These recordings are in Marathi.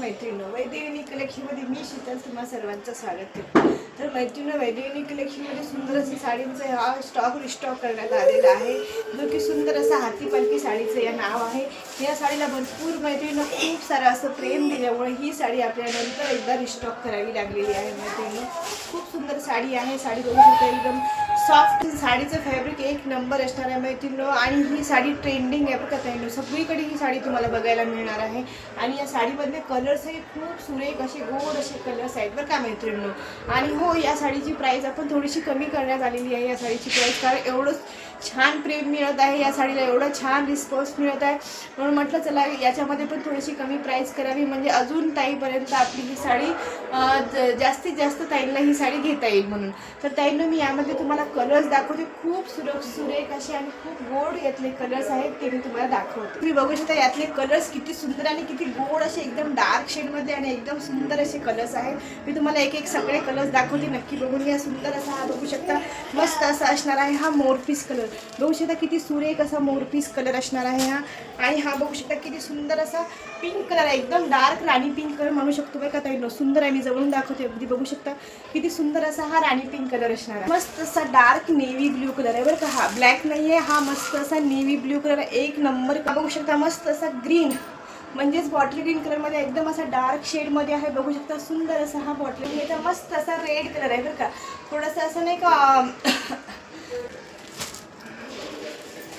मैत्रिणी वैदेविनी कलेक्शनमध्ये मी शीतल तुम्हा सर्वांचं स्वागत करते. तर मैत्रिणी वैदेविनी कलेक्शनमध्ये सुंदर असं साडींचा हा स्टॉक रिस्टॉक करण्यात आलेला आहे. जो की सुंदर असा हाती पालखी साडीचं या नाव आहे. या साडीला भरपूर मैत्रिणीनं खूप सारं असं प्रेम दिल्यामुळे ही साडी आपल्याला नंतर एकदा रिस्टॉक करावी लागलेली आहे मैत्रिणी. खूप सुंदर साडी आहे. साडी बघू शकता एकदम सॉफ्ट साडीचं फॅब्रिक एक नंबर असणार आहे मैत्रिणी आणि ही साडी ट्रेंडिंग आहे बघा का सगळीकडे ही साडी तुम्हाला बघायला मिळणार आहे. आणि या साडीमधले कलर्सही खूप सुरेख असे गोड असे कलर्स आहेत बरं का मैत्रिणीनं. आणि हो या साडीची प्राईस आपण थोडीशी कमी करण्यात आलेली आहे या साडीची प्राईस कारण एवढंच छान प्रेम मिळत आहे. या साडीला एवढं छान रिस्पॉन्स मिळत आहे. म्हणून म्हटलं चला याच्यामध्ये पण थोडीशी कमी प्राईस करावी. म्हणजे अजून ताईपर्यंत आपली ही साडी जास्तीत जास्त ताईंना ही साडी घेता येईल म्हणून. तर ताईंना मी यामध्ये तुम्हाला कलर्स दाखवते. खूप सुरख सुरेख असे आणि खूप गोड यातले कलर्स आहेत ते मी तुम्हाला दाखवते. तुम्ही बघू शकता यातले कलर्स किती सुंदर आणि किती गोड असे एकदम डार्क शेडमध्ये आणि एकदम सुंदर असे कलर्स आहेत. मी तुम्हाला एक एक सगळे कलर्स दाखवते. नक्की बघून घ्या. सुंदर असा हा बघू शकता. मस्त असा असणार आहे हा मोरपीस कलर बघू शकता किती सुरेख असा मोरपीस कलर असणार आहे हा. आणि हा बघू शकता किती सुंदर असा पिंक कलर आहे. एकदम डार्क राणी पिंक कलर म्हणू शकतो बघा ताई सुंदर आहे. मी जवळून दाखवते. अगदी बघू शकता किती सुंदर असा हा राणी पिंक कलर असणार आहे. मस्त असा डार्क नेव्ही ब्ल्यू कलर आहे बरं का हा. ब्लॅक नाही आहे हा मस्त असा नेव्ही ब्ल्यू कलर एक नंबर का बघू शकता. मस्त असा ग्रीन म्हणजेच बॉटल ग्रीन कलरमध्ये एकदम असा डार्क शेडमध्ये आहे. बघू शकता सुंदर असा हा बॉटल याचा मस्त असा रेड कलर आहे बरं का. थोडासा असं नाही का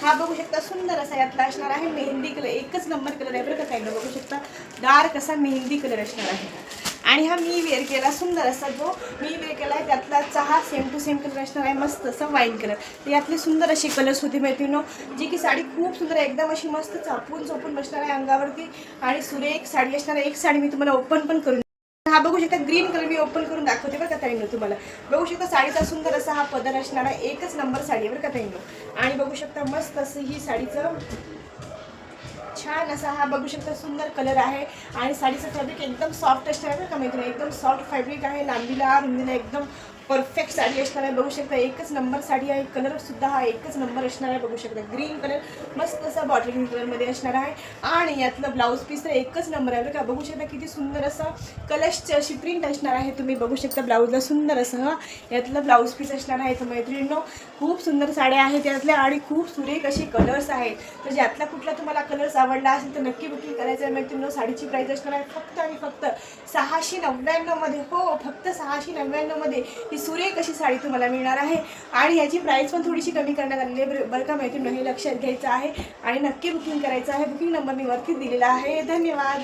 हा बघू शकता सुंदर असा यातला असणार आहे. मेहंदी कलर एकच नंबर कलर आहे बरं का साईडला बघू शकता. डार्क असा मेहंदी कलर असणार आहे. आणि हा मी वेअर केला सुंदर असा जो मी वेअर केला आहे त्यातला चहा सेम टू सेम कलर असणार आहे मस्त असा वाईन कलर तर यातले सुंदर असे कलर्स होते मैत्रिणीनो जी की साडी खूप सुंदर आहे एकदम अशी मस्त चापून चोपून बसणार आहे अंगावरती. आणि सुरेख साडी असणार आहे एक साडी मी तुम्हाला ओपन पण करून हा बघू शकता ग्रीन कलर मी ओपन करून दाखवते बरं का ताईंनो तुम्हाला. बघू शकता साडीचा सुंदर असा हा पदर असणार एकच नंबर साडी बरं का ताईंनो. आणि बघू शकता मस्त असं ही साडीचं छान असा हा बघू शकता सुंदर कलर आहे. आणि साडीचं फॅब्रिक एकदम सॉफ्ट असणार आहे बरं का मैत्रिणी. एकदम सॉफ्ट फॅब्रिक आहे लांबीला रुंदीला एकदम परफेक्ट साडी असणार आहे. बघू शकता एकच नंबर साडी आहे कलर सुद्धा हा एकच नंबर असणार आहे बघू शकता. ग्रीन कलर मस्त असा बॉटल कलरमध्ये असणार आहे. आणि यातलं ब्लाऊज पीस तर एकच नंबर आहे बरं का. बघू शकता किती सुंदर असं कलशची अशी प्रिंट असणार आहे. तुम्ही बघू शकता ब्लाऊजला सुंदर असं हा. यातलं ब्लाऊज पीस असणार आहे. तर मैत्रिणींनो खूप सुंदर साड्या आहेत यातल्या आणि खूप सुरेख असे कलर्स आहेत. तर ज्यातला कुठला तुम्हाला कलर्स आवडला असेल तर नक्की बुकिंग करायचं आहे. मैत्रिणींनो साडीची प्राईस असणार आहे फक्त आणि फक्त सहाशे नव्याण्णवमध्ये. हो फक्त सहाशे नव्याण्णवमध्ये ही सुरेख अशी साडी तुम्हाला मिळणार आहे. आणि याची प्राईस पण थोडीशी कमी करण्यात आलेली आहे बरं- बरं का मैत्रिणी हे लक्षात घ्यायचं आहे. आणि नक्की नक्की बुकिंग करायचं आहे. बुकिंग नंबर मी वरती दिलेला आहे. धन्यवाद.